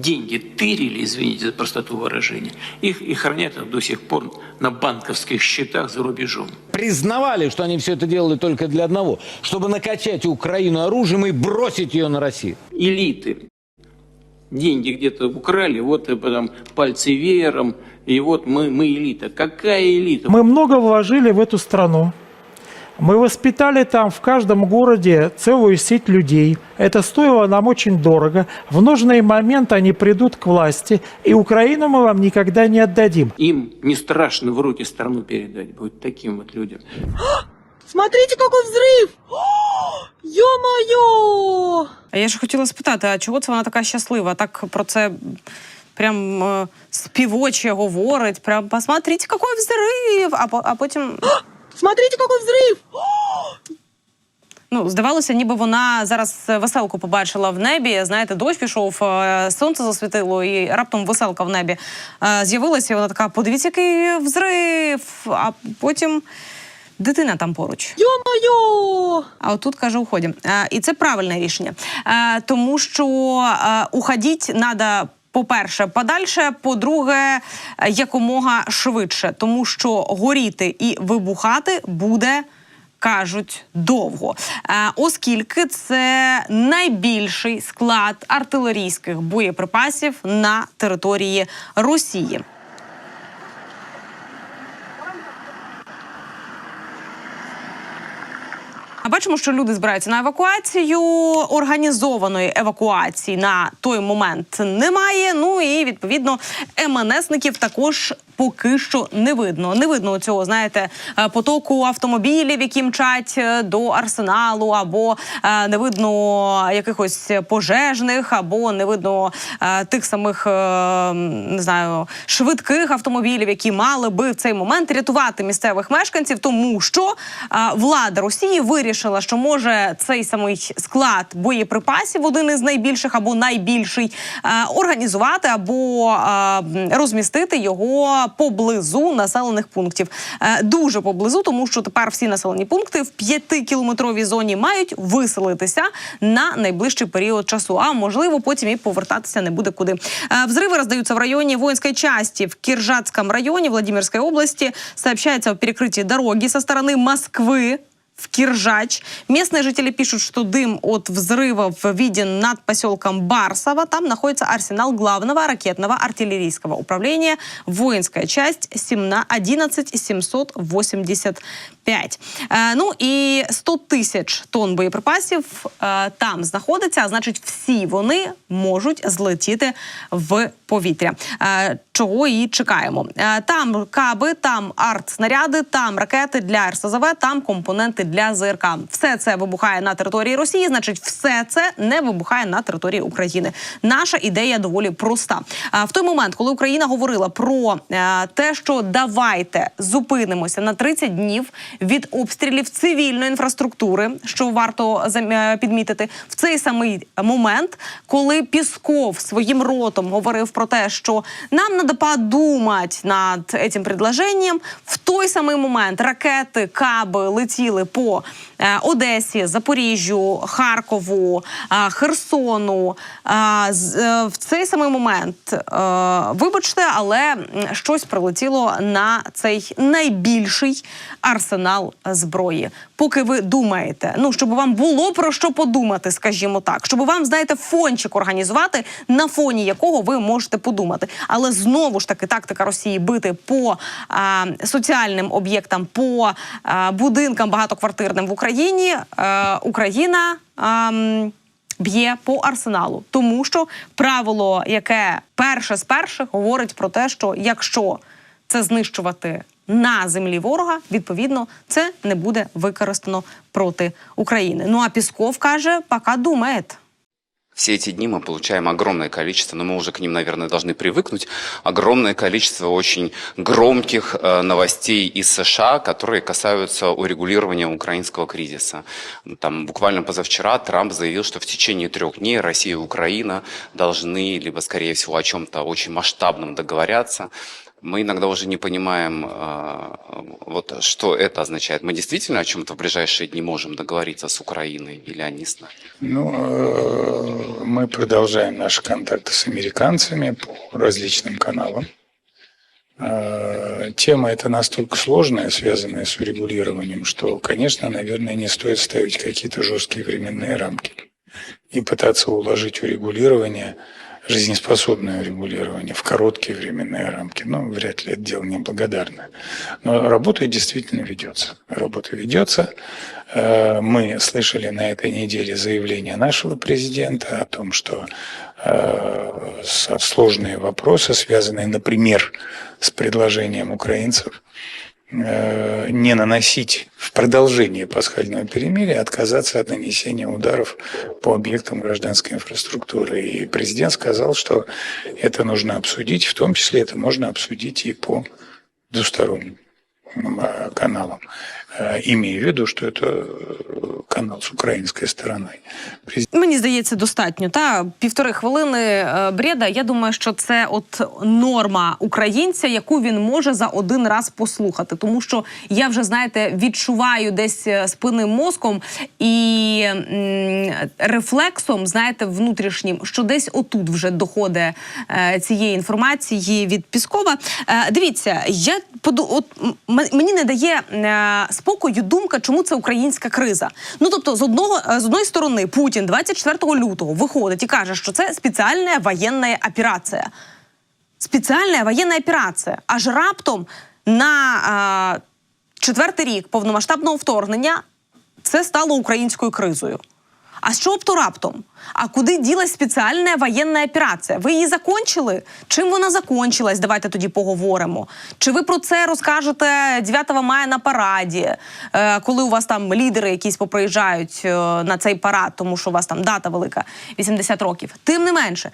Деньги тырили, извините за простоту выражения, их и хранят до сих пор на банковских счетах за рубежом. признавали, что они все это делали только для одного, чтобы накачать Украину оружием и бросить ее на Россию. Элиты деньги где-то украли, вот и потом пальцы веером, и вот мы, мы элита. Какая элита? Мы много вложили в эту страну. Мы воспитали там в каждом городе целую сеть людей. Это стоило нам очень дорого. В нужный момент они придут к власти, и Украину мы вам никогда не отдадим. Им не страшно в руки страну передать будет таким вот людям. Смотрите, какой взрыв! О, Ё-моё! А я ж хотіла спитати, а чого це вона така щаслива? Так про це прям е, співоче говорить. Прям посмотрите, який взрив! А, по- а потім. Смотрите, какой взрыв! Ну, здавалося, ніби вона зараз веселку побачила в небі. Знаєте, дощ пішов, е, сонце засвітило, і раптом веселка в небі е, з'явилася. І вона така: подивіться, який взрив. А потім дитина там поруч. Ё-моё! А отут каже, уходимо. Е, І це правильне рішення, Е, тому що е, уходіть треба. по-перше, подальше, по-друге, е, якомога швидше, тому що горіти і вибухати буде. Кажуть довго, е, оскільки це найбільший склад артилерійських боєприпасів на території Росії. А бачимо, що люди збираються на евакуацію. Організованої евакуації на той момент немає. Ну і відповідно МНСників також поки що не видно. Не видно цього, знаєте, е, потоку автомобілів, які мчать е, до арсеналу, або е, не видно якихось пожежних, або не видно тих самих не знаю швидких автомобілів, які мали би в цей момент рятувати місцевих мешканців, тому що влада Росії вирішила, що може цей самий склад боєприпасів, один із найбільших або найбільший, організувати або розмістити його поблизу населених пунктів. Е, Дуже поблизу, тому що тепер всі населені пункти в п'ятикілометровій зоні мають виселитися на найближчий період часу. А можливо, потім і повертатися не буде куди. Е, Взрывы раздаются в районе воинской части в Киржатском районе Владимирской области. Сообщается о перекрытии дороги со стороны Москвы в Киржач. Местные жители пишут, что дым от взрывов виден над поселком Барсово. Там находится арсенал главного ракетного артиллерийского управления. Воинская часть 17 11 785. Е, ну і 100 тисяч тонн боєприпасів е, там знаходиться. А значить, всі вони можуть злетіти в повітря. Е, чого і чекаємо. Е, там каби, там арт-снаряди, там ракети для РСЗВ, там компоненти для ЗРК. Все це вибухає на території Росії. Значить, все це не вибухає на території України. Наша ідея доволі проста. А в той момент, коли Україна говорила про е, те, що давайте зупинимося на 30 днів від обстрілів цивільної інфраструктури, що варто е, підмітити, в цей самий момент, коли Пісков своїм ротом говорив про те, що нам треба подумати над этим предложенням, в той самий момент ракети, каби летіли по Одесі, Запоріжжю, Харкову, е, Херсону. Е, е, в цей самий момент, е, вибачте, але щось прилетіло на цей найбільший арсенал зброї. Поки ви думаєте, ну щоб вам було про що подумати, скажімо так, щоб вам знаєте фончик організувати, на фоні якого ви можете подумати. Але знову ж таки тактика Росії бити по а, соціальним об'єктам, по а, будинкам багатоквартирним в Україні. Е, Україна. Е, Б'є по арсеналу, тому що правило, яке перше з перших говорить про те, що якщо це знищувати на землі ворога, відповідно, це не буде використано проти України. Ну а Пісков каже, поки думає. Все эти дни мы получаем огромное количество, но мы уже к ним, наверное, должны привыкнуть, огромное количество очень громких э, новостей из США, которые касаются урегулирования украинского кризиса. Ну, Там буквально позавчера Трамп заявил, что в течение трех дней Россия и Украина должны, либо, скорее всего, о чем-то очень масштабном договорятся. Мы иногда уже не понимаем, э, вот что это означает. Мы действительно о чем-то в ближайшие дни можем договориться с Украиной или они с нами? Ну, э, мы продолжаем наши контакты с американцами по различным каналам. Э, Тема эта настолько сложная, связанная с урегулированием, что, конечно, наверное, не стоит ставить какие-то жесткие временные рамки и пытаться уложить урегулирование, жизнеспособное урегулирование в короткие временные рамки. Ну, вряд ли это дело неблагодарное. Но работа действительно ведется. Работа ведется. Э, Мы слышали на этой неделе заявление нашего президента о том, что э, сложные вопросы, связанные, например, с предложением украинцев не наносить в продолжении пасхального перемирия, отказаться от нанесения ударов по объектам гражданской инфраструктуры. И президент сказал, что это нужно обсудить, в том числе это можно обсудить и по двусторонним э, каналам, Э, имея в виду, что э, канал с украинской стороной. Мені здається, достатньо. Та півтори хвилини е, бреда. Я думаю, що це от норма українця, яку він може за один раз послухати. Тому що я вже знаєте відчуваю десь е, спинним мозком і рефлексом, знаєте, внутрішнім, що десь отут вже доходить е, цієї інформації від Піскова. Дивіться, я поду, от мені не дає е, спокою думка, чому це українська криза. Ну тобто, з одного е, з одної сторони, Путін 24 лютого виходить і каже, що це спеціальна воєнна операція. Спеціальна воєнна операція. Аж раптом на е, четвертий рік повномасштабного вторгнення це стало українською кризою. А що б то раптом? А куди ділась спеціальна воєнна операція? Ви її закончили? Чим вона закончилась? Давайте тоді поговоримо. Чи ви про це розкажете 9 мая на параді, е, коли у вас там лідери якісь поприїжджають е, на цей парад, тому що у вас там дата велика 80 років. Тим не менше.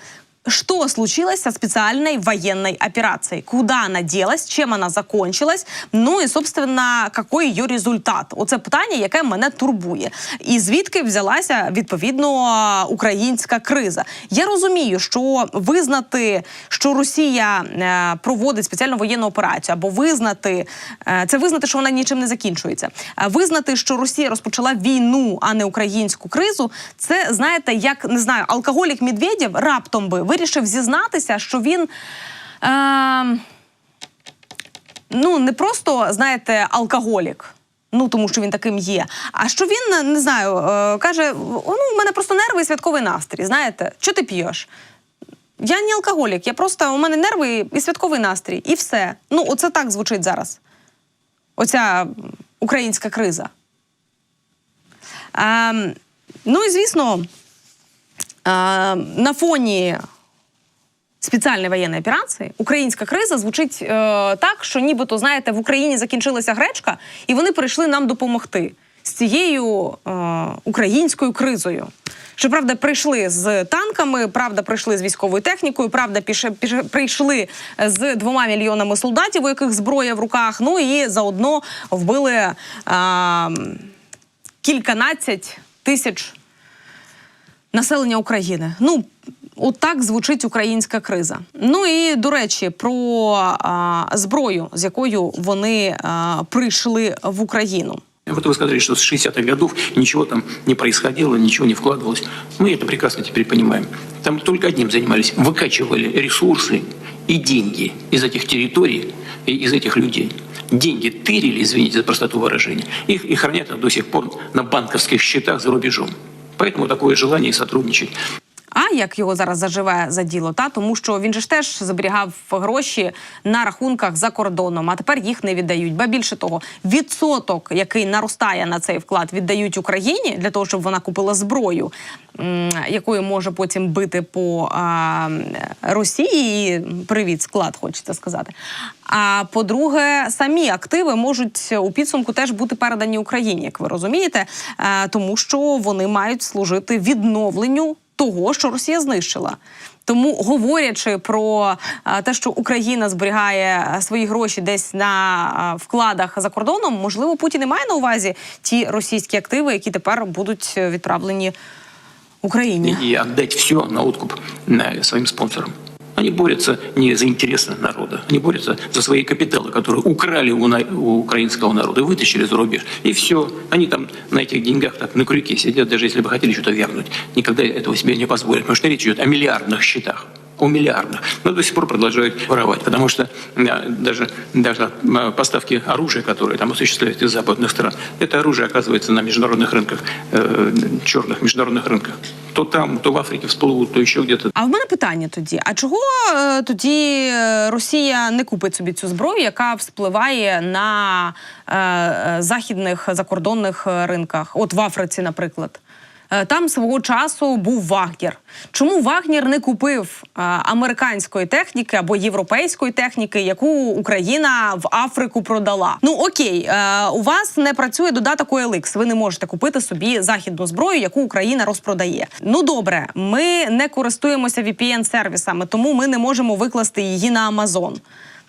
Что случилось со специальной военной операцией? Куда она делась? Чем она закончилась? Ну і, собственно, какой її результат? Оце питання, яке мене турбує. І звідки взялася відповідно українська криза? Я розумію, що визнати, що Росія е, проводить спеціальну воєнну операцію, або визнати е, це визнати, що вона нічим не закінчується. Визнати, що Росія розпочала війну, а не українську кризу. Це знаєте, як не знаю, алкоголік Медведєв раптом би вирішив зізнатися, що він. Е, ну, не просто, знаєте, алкоголік. Ну, тому що він таким є. А що він, не знаю, е, каже: ну, у мене просто нерви і святковий настрій. Знаєте, що ти п'єш? Я не алкоголік, я просто у мене нерви і святковий настрій, і все. Ну, оце так звучить зараз. Оця українська криза. Ем, ну і звісно, е, на фоні спеціальної воєнної операції українська криза звучить е, так, що нібито, знаєте, в Україні закінчилася гречка, і вони прийшли нам допомогти з цією е, українською кризою. Щоправда, прийшли з танками, правда, прийшли з військовою технікою, правда, піше, піше, прийшли з двома мільйонами солдатів, у яких зброя в руках. Ну і заодно вбили е, кільканадцять тисяч населення України. Ну, от так звучить українська криза. Ну і до речі, про а, зброю, з якою вони а, прийшли в Україну. Вот вы сказали, что с 60-х годов ничего там не происходило, ничего не вкладывалось. Мы это прекрасно теперь понимаем. Там только одним занимались. Выкачивали ресурсы и деньги из этих территорий и из этих людей. Деньги тырили, извините за простоту выражения, их и хранят до сих пор на банковских счетах за рубежом. Поэтому такое желание сотрудничать. Як його зараз заживе за діло? Та тому, що він же ж теж зберігав гроші на рахунках за кордоном, а тепер їх не віддають. Ба більше того, відсоток, який наростає на цей вклад, віддають Україні для того, щоб вона купила зброю, якою може потім бити по а, Росії. Привіт, склад, хочеться сказати. А по-друге, самі активи можуть у підсумку теж бути передані Україні, як ви розумієте, е, тому що вони мають служити відновленню того, що Росія знищила. Тому, говорячи про те, що Україна зберігає свої гроші десь на вкладах за кордоном, можливо, Путін і має на увазі ті російські активи, які тепер будуть е, відправлені Україні. і отдать все на откуп своїм своим спонсорам. Они борются не за интересы народа, они борются за свои капиталы, которые украли у, на- у украинского народа вытащили за рубеж. И все. Они там на этих деньгах так на крюке сидят, даже если бы хотели что-то вернуть. Никогда этого себе не позволят, потому что речь идет о миллиардных счетах. О миллиардах. Но до сих пор продолжают воровать, потому что э, даже, даже э, поставки оружия, которые там осуществляются из западных стран, это оружие оказывается на международных рынках, э, черных международных рынках. То там, то в Африке всплывут, то еще где-то. А в мене питання тоді: а чого е, тоді е, Росія не купить собі цю зброю, яка вспливає на е, е, західних закордонних е, ринках? От в Африці, наприклад. Е, Там свого часу був Вагнер. Чому Вагнер не купив е, американської техніки або європейської техніки, яку Україна в Африку продала? Ну окей, е, у вас не працює додаток OLX, Ви не можете купити собі західну зброю, яку Україна розпродає. Ну добре, ми не користуємося VPN-сервісами, тому ми не можемо викласти її на Amazon.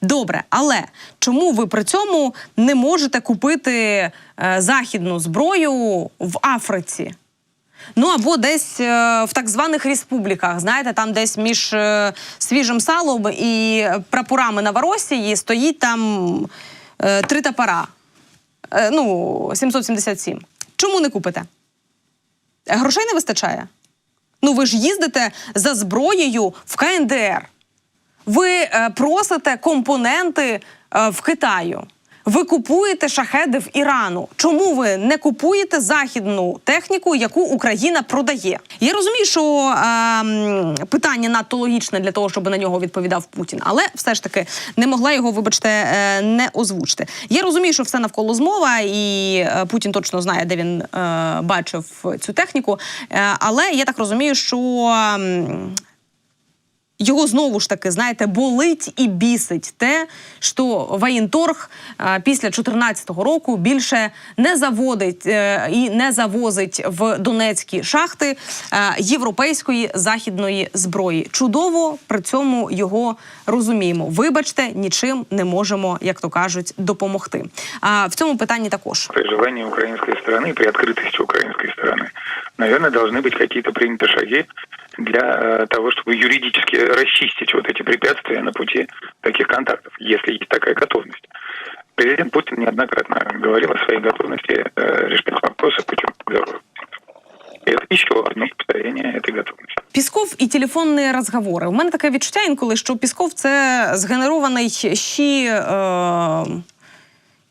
Добре, але чому ви при цьому не можете купити е, західну зброю в Африці? Ну або десь е, в так званих республіках, знаєте, там десь між е, свіжим салом і прапорами Новоросії стоїть там е, три топора. Ну, 777. Чому не купите? Грошей не вистачає? Ну, ви ж їздите за зброєю в КНДР. Ви просите компоненти в Китаю. Ви купуєте шахеди в Ірану. Чому ви не купуєте західну техніку, яку Україна продає? Я розумію, що е, питання надто логічне для того, щоб на нього відповідав Путін, але все ж таки не могла його, вибачте, е, не озвучити. Я розумію, що все навколо змова, і е, Путін точно знає, де він е, бачив цю техніку. Е, але я так розумію, що. м, його знову ж таки, знаєте, болить і бісить те, що воєнторг е, після 2014 року більше не заводить е, і не завозить в донецькі шахти е, європейської західної зброї. Чудово при цьому його розуміємо. Вибачте, нічим не можемо, як то кажуть, допомогти. А в цьому питанні також. при желании украинской стороны, при открытости украинской стороны, наверное, должны быть какие-то приняты шаги для э, того, чтобы юридически расчистить вот эти препятствия на пути таких контактов, если есть такая готовность. Президент Путин неоднократно говорил о своей готовности э, решать вопросы путем переговоров. И это еще одно повторение этой готовности. Пісков і телефонні розговори. У мене таке відчуття інколи, що Пісков це згенерований щі е,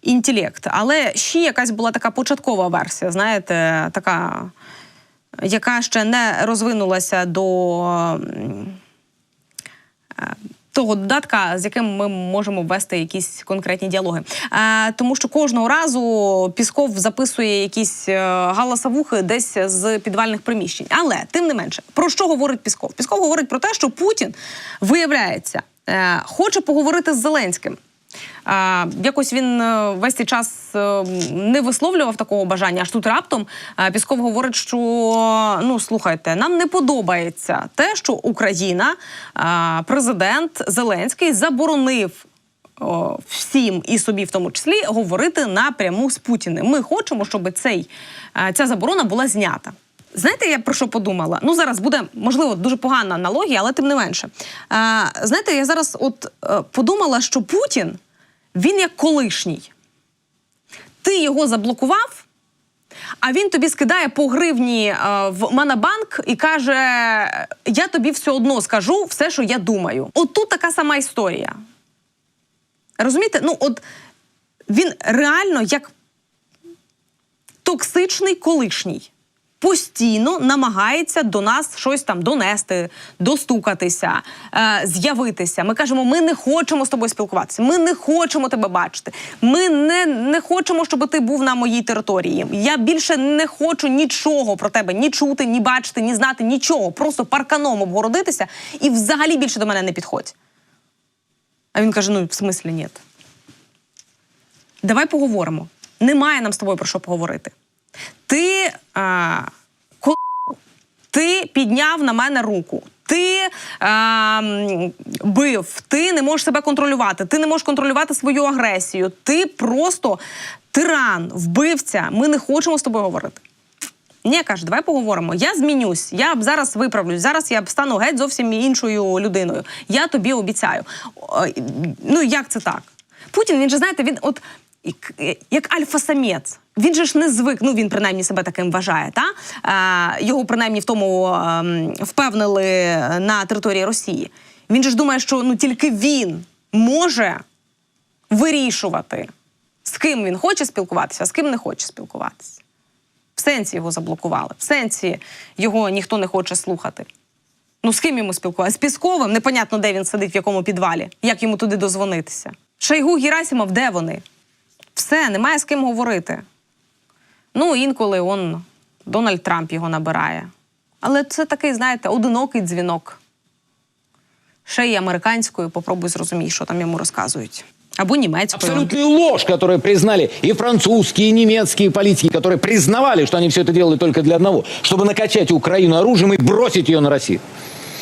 інтелект. Але щі якась була така початкова версія, знаєте, така, яка ще не розвинулася до. е, Того додатка, з яким ми можемо ввести якісь конкретні діалоги, е, тому що кожного разу Пісков записує якісь е, галасавухи десь з підвальних приміщень. Але тим не менше, про що говорить Пісков? Пісков говорить про те, що Путін виявляється, хоче поговорити з Зеленським. Якось він е, весь цей час е, не висловлював такого бажання. Аж тут раптом е, Пісков говорить, що ну слухайте, нам не подобається те, що Україна, президент Зеленський заборонив. Всім і собі, в тому числі, говорити напряму з Путіним. Ми хочемо, щоб цей, ця заборона була знята. Знаєте, я про що подумала? Ну зараз буде можливо дуже погана аналогія, але тим не менше. Знаєте, я зараз от подумала, що Путін він як колишній. Ти його заблокував, а він тобі скидає по гривні е, в Монобанк і каже: Я тобі все одно скажу все, що я думаю. От тут така сама історія. Розумієте? Ну, от він реально як токсичний колишній. Постійно намагається до нас щось там донести, достукатися, е, з'явитися. Ми кажемо, ми не хочемо з тобою спілкуватися. Ми не хочемо тебе бачити. Ми не, не хочемо, щоб ти був на моїй території. Я більше не хочу нічого про тебе ні чути, ні бачити, ні знати, нічого. Просто парканом обгородитися і взагалі більше до мене не підходь. А він каже: ну, в смислі, ні. Давай поговоримо. Немає нам з тобою про що поговорити. Ти, а, ко- ти підняв на мене руку. Ти а, бив, ти не можеш себе контролювати, ти не можеш контролювати свою агресію. Ти просто тиран, вбивця. Ми не хочемо з тобою говорити. Ні, каже, давай поговоримо. Я змінюсь, я б зараз виправлюсь. Зараз я б стану геть зовсім іншою людиною. Я тобі обіцяю. Ну як це так? Путін, він же знаєте, він от як альфа-самець. Він же ж не звик, ну він принаймні себе таким вважає. Та? Е, його принаймні в тому ем, впевнили на території Росії. Він же ж думає, що ну тільки він може вирішувати, з ким він хоче спілкуватися, а з ким не хоче спілкуватися. В сенсі його заблокували, в сенсі його ніхто не хоче слухати. Ну, з ким йому спілкуватися? З Пісковим, непонятно, де він сидить, в якому підвалі, як йому туди дозвонитися. Шойгу Герасимов, де вони? Все, немає з ким говорити. Ну, інколи он Дональд Трамп його набирає. Але це такий, знаєте, одинокий дзвінок. Ще й американською, попробуй зрозумій, що там йому розказують. Або німецькою. Абсолютная ложь, которую признали и французские, и немецкие политики, которые признавали, что они все это делали только для одного, чтобы накачать Украину оружием и бросить ее на Россию.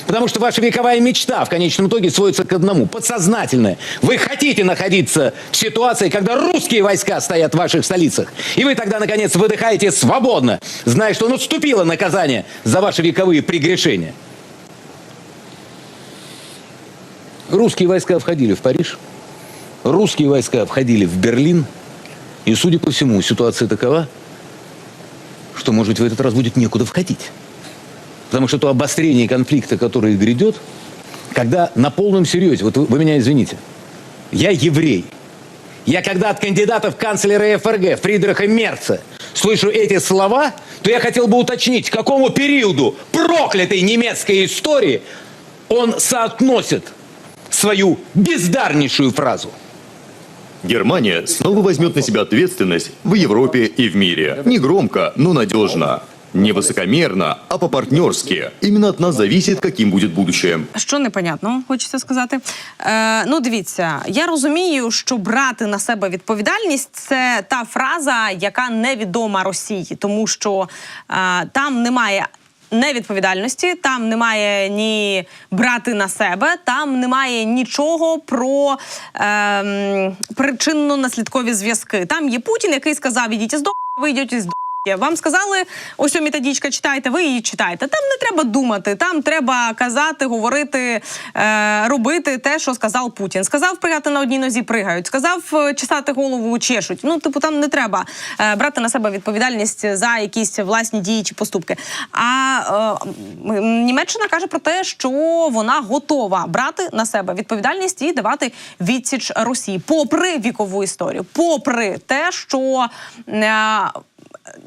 Потому что ваша вековая мечта в конечном итоге сводится к одному, подсознательная. Вы хотите находиться в ситуации, когда русские войска стоят в ваших столицах. И вы тогда, наконец, выдыхаете свободно, зная, что наступило наказание за ваши вековые прегрешения. Русские войска входили в Париж, русские войска входили в Берлин. И, судя по всему, ситуация такова, что, может быть, в этот раз будет некуда входить. Потому что то обострение конфликта, которое грядет, когда на полном серьезе, вот вы, вы меня извините, я еврей. Я когда от кандидатов канцлера ФРГ Фридриха Мерца слышу эти слова, то я хотел бы уточнить, к какому периоду проклятой немецкой истории он соотносит свою бездарнейшую фразу. Германия снова возьмет на себя ответственность в Европе и в мире. Не громко, но надежно. Не высокомерно, а по-партнерски. Именно от нас зависит, каким будет будущее. Що непонятно, хочеться сказати. Е, ну, дивіться, я розумію, що брати на себе відповідальність це та фраза, яка невідома Росії, тому що е, там немає. Невідповідальності, там немає ні брати на себе, там немає нічого про ем, причинно-наслідкові зв'язки. Там є Путін, який сказав: ідіть з до ви йдете з до. Вам сказали, ось о, методичка читайте, ви її читаєте. Там не треба думати, там треба казати, говорити, е, робити те, що сказав Путін. Сказав пригати на одній нозі, пригають. Сказав е, чесати голову, чешуть. Ну, типу, там не треба е, брати на себе відповідальність за якісь власні дії чи поступки. А е, Німеччина каже про те, що вона готова брати на себе відповідальність і давати відсіч Росії, попри вікову історію, попри те, що. Е,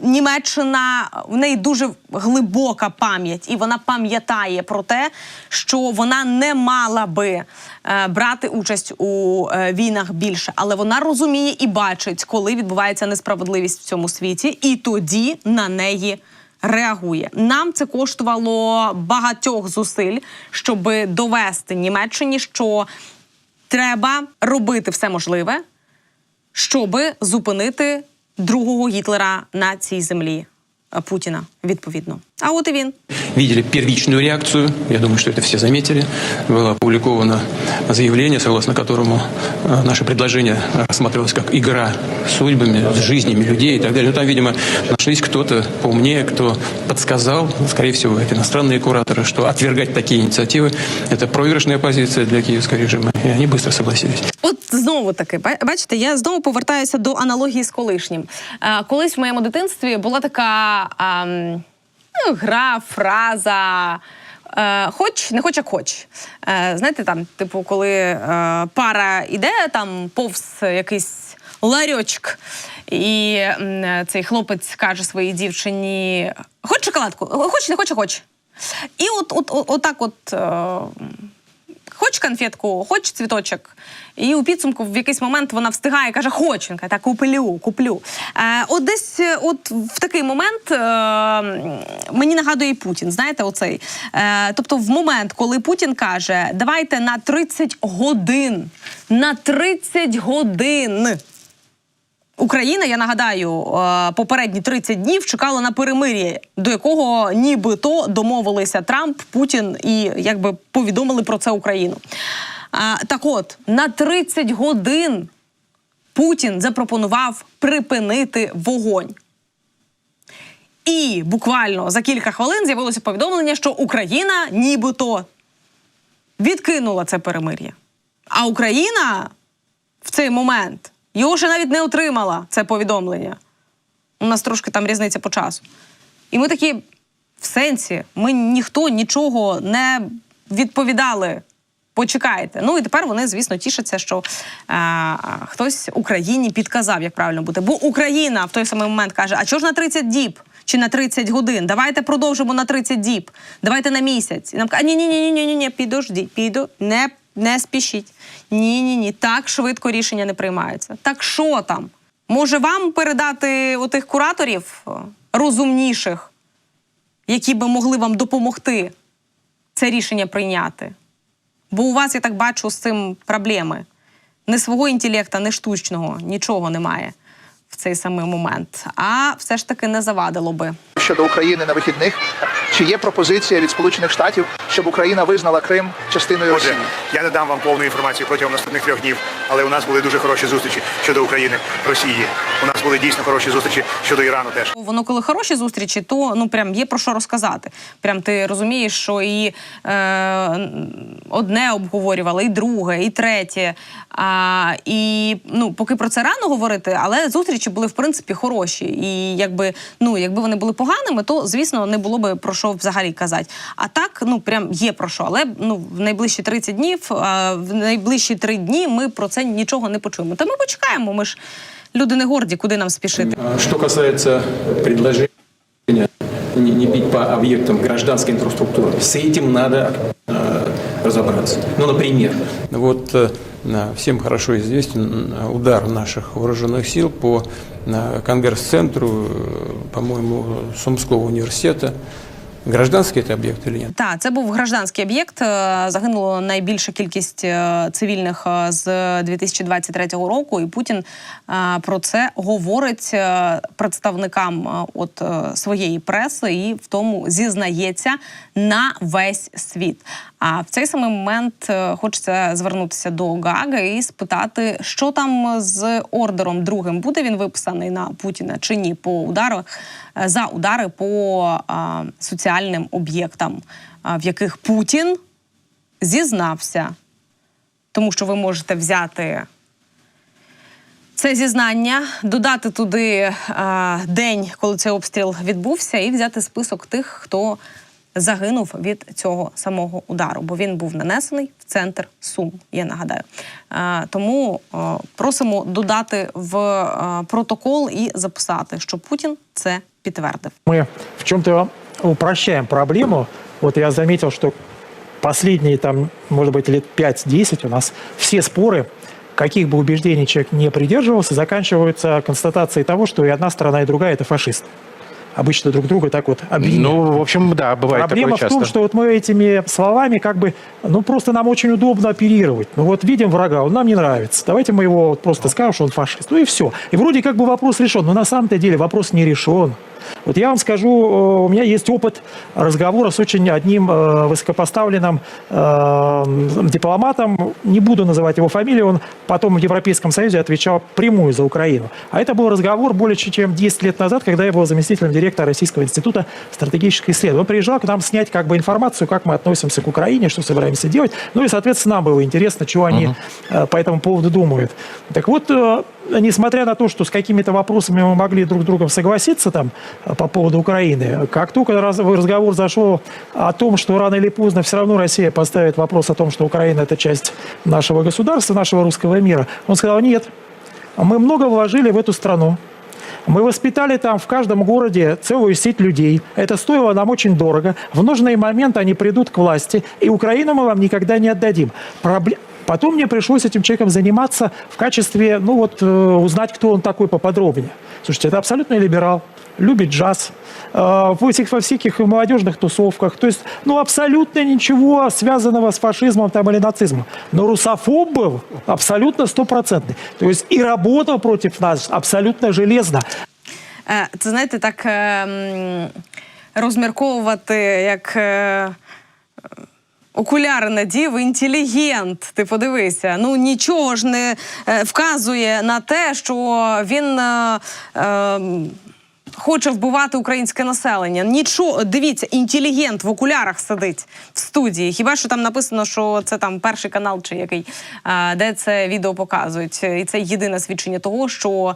Німеччина в неї дуже глибока пам'ять, і вона пам'ятає про те, що вона не мала би е, брати участь у е, війнах більше, але вона розуміє і бачить, коли відбувається несправедливість в цьому світі, і тоді на неї. Реагує нам це коштувало багатьох зусиль, щоб довести Німеччині, що треба робити все можливе, щоб зупинити другого Гітлера на цій землі е, Путіна Відповідно. А от і він. видели первичную реакцию, я думаю, что это все заметили, было опубликовано заявление, согласно которому э, наше предложение рассматривалось как игра с судьбами, с жизнями людей и так далее. Но там, видимо, нашлись кто-то поумнее, кто подсказал, скорее всего, это иностранные кураторы, что отвергать такие инициативы – это проигрышная позиция для киевского режима, и они быстро согласились. От знову таки, ба- бачите, я знову повертаюся до аналогії з колишнім. Е, колись в моєму дитинстві була така ем, ну, гра, фраза. Е, хоч, не хоч, як хоч. Е, знаєте, там, типу, коли е, пара іде, там повз якийсь ларьочок, і цей хлопець каже своїй дівчині: Хоч шоколадку, хоч, не хоч, хоч. І от, от, от, отак от. Хоч конфетку, хоч цвіточок. І у підсумку в якийсь момент вона встигає каже: Хочу. Він каже, так, куплю, куплю. Е, от десь е, от в такий момент е, мені нагадує Путін. Знаєте, оцей. Е, тобто, в момент, коли Путін каже, давайте на 30 годин, на 30 годин. Україна, я нагадаю, е, попередні 30 днів чекала на перемир'я, до якого нібито домовилися Трамп, Путін і якби повідомили про це Україну. Так от, на 30 годин Путін запропонував припинити вогонь. І буквально за кілька хвилин з'явилося повідомлення, що Україна нібито відкинула це перемир'я. А Україна в цей момент його ще навіть не отримала це повідомлення. У нас трошки там різниця по часу. І ми такі в сенсі, ми ніхто нічого не відповідали. Почекайте. Ну і тепер вони, звісно, тішаться, що е, хтось Україні підказав, як правильно бути. Бо Україна в той самий момент каже: а чого ж на 30 діб чи на 30 годин? Давайте продовжимо на 30 діб, давайте на місяць. І нам кажуть, ні, ні, ні, ні, ні, ні, підожди, піду, не, не спішіть. Ні, ні, ні, так швидко рішення не приймаються. Так що там? Може вам передати отих кураторів розумніших, які би могли вам допомогти це рішення прийняти? Бо у вас, я так бачу, з цим проблеми. Не свого інтелекта, не штучного, нічого немає в цей самий момент. А все ж таки не завадило би. Щодо України на вихідних. Чи є пропозиція від Сполучених Штатів, щоб Україна визнала Крим частиною Отже, Росії? я не дам вам повну інформацію протягом наступних трьох днів, але у нас були дуже хороші зустрічі щодо України, Росії. У нас були дійсно хороші зустрічі щодо Ірану теж. Воно коли хороші зустрічі, то ну прям є про що розказати. Прям ти розумієш, що і е, одне обговорювали, і друге, і третє. А, і ну, поки про це рано говорити, але зустрічі були в принципі хороші. І якби ну, якби вони були поганими, то звісно не було би про що взагалі казати. А так, ну прям є про що. Але ну в найближчі 30 днів, а, в найближчі три дні ми про це нічого не почуємо. Та ми почекаємо. Ми ж люди не горді, куди нам спішити. А Что касается предложения не, не бить по объектам гражданской инфраструктуры, с этим надо э, разобраться. Ну, например, вот э, на- всем хорошо известен э, удар наших вооруженных сил по э, Конгресс-центру, э, по-моему, Сумского университета. Гражданский это объект или нет? Так, це був гражданський об'єкт. Е, Загинуло найбільша кількість е, цивільних е, з 2023 року, і Путін е, про це говорить е, представникам е, от е, своєї преси і в тому зізнається на весь світ. А в цей самий момент е, хочеться звернутися до Гаги і спитати, що там з ордером другим буде він виписаний на Путіна чи ні по ударах е, за удари по а, соціальним об'єктам, в яких Путін зізнався, тому що ви можете взяти. Це зізнання, додати туди а, день, коли цей обстріл відбувся, і взяти список тих, хто загинув від цього самого удару, бо він був нанесений в центр Сум. Я нагадаю. А, тому а, просимо додати в а, протокол і записати, що Путін це підтвердив. Мы в чем-то упрощаем проблему. Вот я заметил, что последние, там, может быть, лет 5-10 у нас все споры, каких бы убеждений человек не придерживался, заканчиваются констатацией того, что и одна сторона, и другая – это фашист. Обычно друг друга так вот обвиняют. Ну, в общем, да, бывает Проблема такое в том, часто. что вот мы этими словами как бы, ну просто нам очень удобно оперировать. Ну вот видим врага, он нам не нравится. Давайте мы его вот просто скажем, что он фашист. Ну и все. И вроде как бы вопрос решен, но на самом-то деле вопрос не решен. Вот я вам скажу, э, у меня есть опыт разговора с очень одним э, высокопоставленным э, дипломатом. Не буду называть его фамилию, он потом в Европейском Союзе отвечал прямую за Украину. А это был разговор более чем 10 лет назад, когда я был заместителем директора Российского института стратегических исследований. Он приезжал к нам снять как бы информацию, как мы относимся к Украине, что собираемся делать. Ну и, соответственно, нам было интересно, чего они э, по этому поводу думают. Так вот, несмотря на то, что с какими-то вопросами мы могли друг с другом согласиться там э, по поводу Украины, как только раз- разговор зашел о том, что рано или поздно все равно Россия поставит вопрос о том, что Украина это часть нашего государства, нашего русского мира, он сказал, нет, мы много вложили в эту страну. Мы воспитали там в каждом городе целую сеть людей. Это стоило нам очень дорого. В нужный момент они придут к власти, и Украину мы вам никогда не отдадим. Пробле- Потом мне пришлось этим человеком заниматься в качестве, ну вот, э, узнать, кто он такой поподробнее. Слушайте, это абсолютный либерал, любит джаз, э, в этих, во всяких молодежных тусовках. То есть, ну, абсолютно ничего связанного с фашизмом там, или нацизмом. Но русофоб был абсолютно стопроцентный. То есть и работал против нас абсолютно железно. Е, Це знаєте, так е, м, розмірковувати, як. е, Окуляри надів, інтелігент. Ти подивися. Ну нічого ж не е, вказує на те, що він е, е, хоче вбивати українське населення. Нічого, дивіться, інтелігент в окулярах сидить в студії. Хіба що там написано, що це там перший канал чи який, е, де це відео показують. І це єдине свідчення того, що.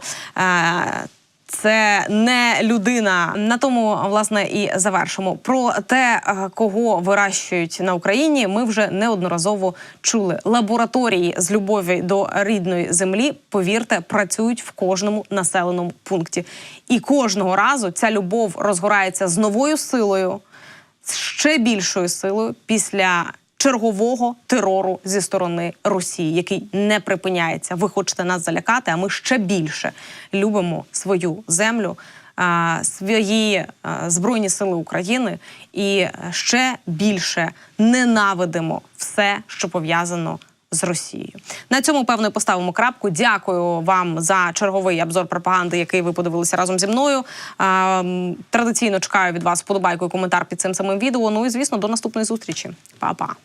Це не людина. На тому власне і завершимо. Про те, е, кого вирощують на Україні, ми вже неодноразово чули. Лабораторії з любові до рідної землі, повірте, працюють в кожному населеному пункті. І кожного разу ця любов розгорається з новою силою, ще більшою силою після чергового терору зі сторони Росії, який не припиняється. Ви хочете нас залякати, а ми ще більше любимо свою землю. Свої збройні сили України і ще більше ненавидимо все, що пов'язано з Росією. На цьому певно поставимо крапку. Дякую вам за черговий обзор пропаганди, який ви подивилися разом зі мною. Традиційно чекаю від вас вподобайку і коментар під цим самим відео. Ну і звісно, до наступної зустрічі. Па-па.